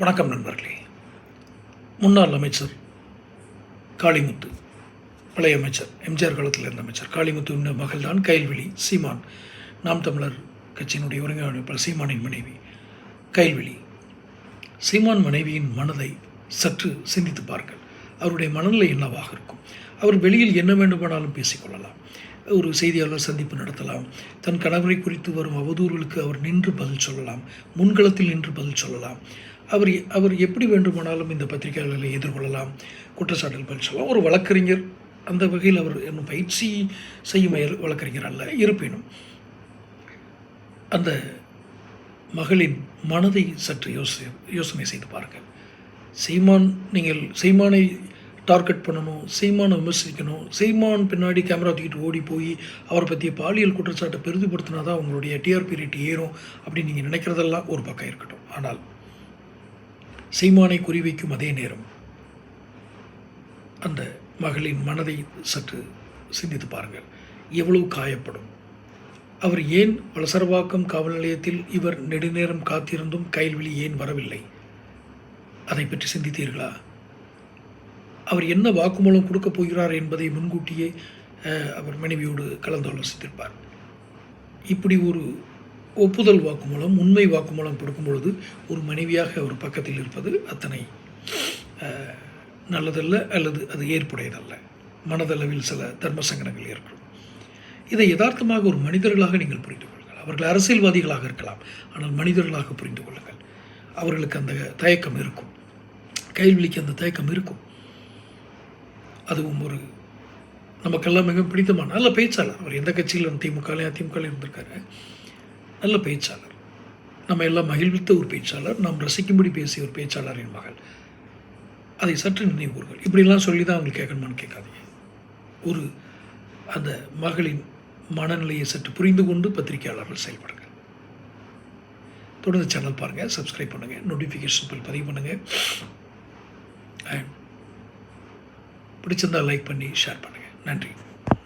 வணக்கம் நண்பர்களே. முன்னாள் அமைச்சர் காளிமுத்து பழைய அமைச்சர் எம்ஜிஆர் காலத்தில் இருந்த அமைச்சர் காளிமுத்துவின் மகள் தான் கைல்வெளி சீமான். நாம் தமிழர் கட்சியினுடைய ஒருங்கிணைப்பாளர் சீமானின் மனைவி கைல்வெளி சீமான் மனைவியின் மனதை சற்று சிந்தித்து பாருங்கள். அவருடைய மனநிலை என்னவாக இருக்கும்? அவர் வெளியில் என்ன வேண்டுமானாலும் பேசிக்கொள்ளலாம். ஒரு செய்தியாளர் சந்திப்பு நடத்தலாம். தன் கணவரை குறித்து வரும் அவதூறுகளுக்கு அவர் நின்று பதில் சொல்லலாம். முன்களத்தில் நின்று பதில் சொல்லலாம். அவர் அவர் எப்படி வேண்டுமானாலும் இந்த பத்திரிகையாளர்களை எதிர்கொள்ளலாம் குற்றச்சாட்டில் பதில் சொல்லலாம். ஒரு வழக்கறிஞர் அந்த வகையில் அவர் இன்னும் பயிற்சி செய்யும் வழக்கறிஞர் அல்ல. இருப்பினும் அந்த மகளின் மனதை சற்று யோசி யோசனை செய்து பாருங்கள். சீமான் நீங்கள் சீமானை டார்கெட் பண்ணணும் சீமானை விமர்சிக்கணும். சீமான் பின்னாடி கேமரா தூக்கிட்டு ஓடி போய் அவரை பற்றிய பாலியல் குற்றச்சாட்டை பெரிதுபடுத்தினா தான் உங்களுடைய டிஆர்பி ரேட் ஏறும் அப்படின்னு நீங்கள் நினைக்கிறதெல்லாம் ஒரு பக்கம் இருக்கட்டும். ஆனால் சீமானை குறிவைக்கும் அதே நேரம் அந்த மகளின் மனதை சற்று சிந்தித்து பாருங்கள். எவ்வளவு காயப்படும். அவர் ஏன் வளசரவாக்கம் காவல் நிலையத்தில் இவர் நெடுநேரம் காத்திருந்தும் கைல்வெளி ஏன் வரவில்லை? அதை பற்றி சிந்தித்தீர்களா? அவர் என்ன வாக்குமூலம் கொடுக்கப் போகிறார் என்பதை முன்கூட்டியே அவர் மனைவியோடு கலந்தாலோசித்திருப்பார் இப்படி ஒரு ஒப்புதல் வாக்குமூலம் உண்மை வாக்குமூலம் கொடுக்கும் பொழுது ஒரு மனைவியாக ஒரு பக்கத்தில் இருப்பது அத்தனை நல்லதல்ல அல்லது அது ஏற்புடையதல்ல. மனதளவில் சில தர்ம சங்கடங்கள் ஏற்படும். இதை யதார்த்தமாக ஒரு மனிதர்களாக நீங்கள் புரிந்து கொள்ளுங்கள். அவர்கள் அரசியல்வாதிகளாக இருக்கலாம் ஆனால் மனிதர்களாக புரிந்து கொள்ளுங்கள். அவர்களுக்கு அந்த தயக்கம் இருக்கும். கைல்விழிக்கு அந்த தயக்கம் இருக்கும். அதுவும் ஒரு நமக்கெல்லாம் மிக பிடித்தமான நல்ல பேச்சாளர். அவர் எந்த கட்சியில் திமுகலையும் அதிமுகலையும் இருந்திருக்காரு. நல்ல பேச்சாளர். நம்ம எல்லாம் மகிழ்வித்த ஒரு பேச்சாளர். நாம் ரசிக்கும்படி பேசிய ஒரு பேச்சாளரின் மகள். அதை சற்று நினைவுகள் இப்படிலாம் சொல்லி தான் அவங்களுக்கு கேட்கணுமான்னு கேட்காதீங்க. ஒரு அந்த மகளின் மனநிலையை சற்று புரிந்து கொண்டு பத்திரிகையாளர்கள் செயல்படுங்கள். தொடர்ந்து சேனல் பாருங்கள் சப்ஸ்கிரைப் பண்ணுங்கள் நோட்டிஃபிகேஷன் பில் பதிவு பண்ணுங்கள் அண்ட் பிடிச்சிருந்தால் லைக் பண்ணி ஷேர் பண்ணுங்கள் நன்றி.